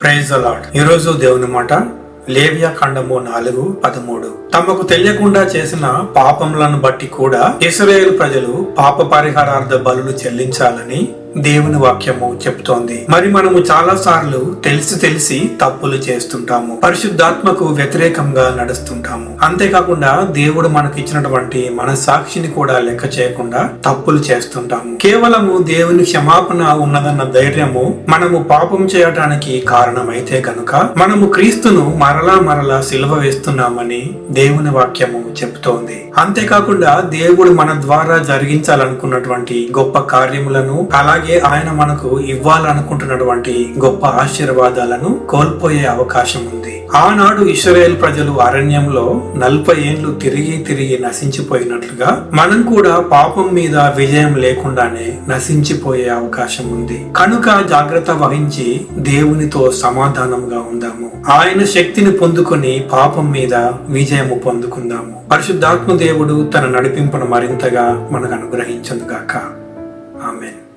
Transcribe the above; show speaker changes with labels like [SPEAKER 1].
[SPEAKER 1] Praise అలాడ్ ఈరోజు దేవుని మాట లేవియా ఖండము నాలుగు పదమూడు. తమకు తెలియకుండా చేసిన పాపములను బట్టి కూడా ఇస్రాయేల్ ప్రజలు పాప పరిహారార్థ బలులు చెల్లించాలని దేవుని వాక్యము చెప్తోంది. మరి మనము చాలా సార్లు తెలిసి తెలిసి తప్పులు చేస్తుంటాము. పరిశుద్ధాత్మకు వ్యతిరేకంగా నడుస్తుంటాము. అంతేకాకుండా దేవుడు మనకు ఇచ్చినటువంటి మన సాక్షిని కూడా లెక్క చేయకుండా తప్పులు చేస్తుంటాము. కేవలము దేవుని క్షమాపణ ఉన్నదన్న ధైర్యము మనము పాపం చేయటానికి కారణమైతే గనుక మనము క్రీస్తును మరలా మరలా సిలువ వేస్తున్నామని దేవుని వాక్యము చెప్తోంది. అంతేకాకుండా దేవుడు మన ద్వారా జరిగించాలనుకున్నటువంటి గొప్ప కార్యములను అలాగే ఆయన మనకు ఇవ్వాలనుకుంటున్నటువంటి గొప్ప ఆశీర్వాదాలను కోల్పోయే అవకాశం ఉంది. ఆనాడు ఇస్రాయేల్ ప్రజలు అరణ్యంలో నలభై ఏండ్లు తిరిగి తిరిగి నశించిపోయినట్లుగా మనం కూడా పాపం మీద విజయం లేకుండానే నశించిపోయే అవకాశం ఉంది. కనుక జాగ్రత్త వహించి దేవునితో సమాధానంగా ఉందాము. ఆయన శక్తిని పొందుకొని పాపం మీద విజయము పొందుకుందాము. పరిశుద్ధాత్మ దేవుడు తన నడిపింపును మరింతగా మనకు అనుగ్రహించను గాక ఆమెన్.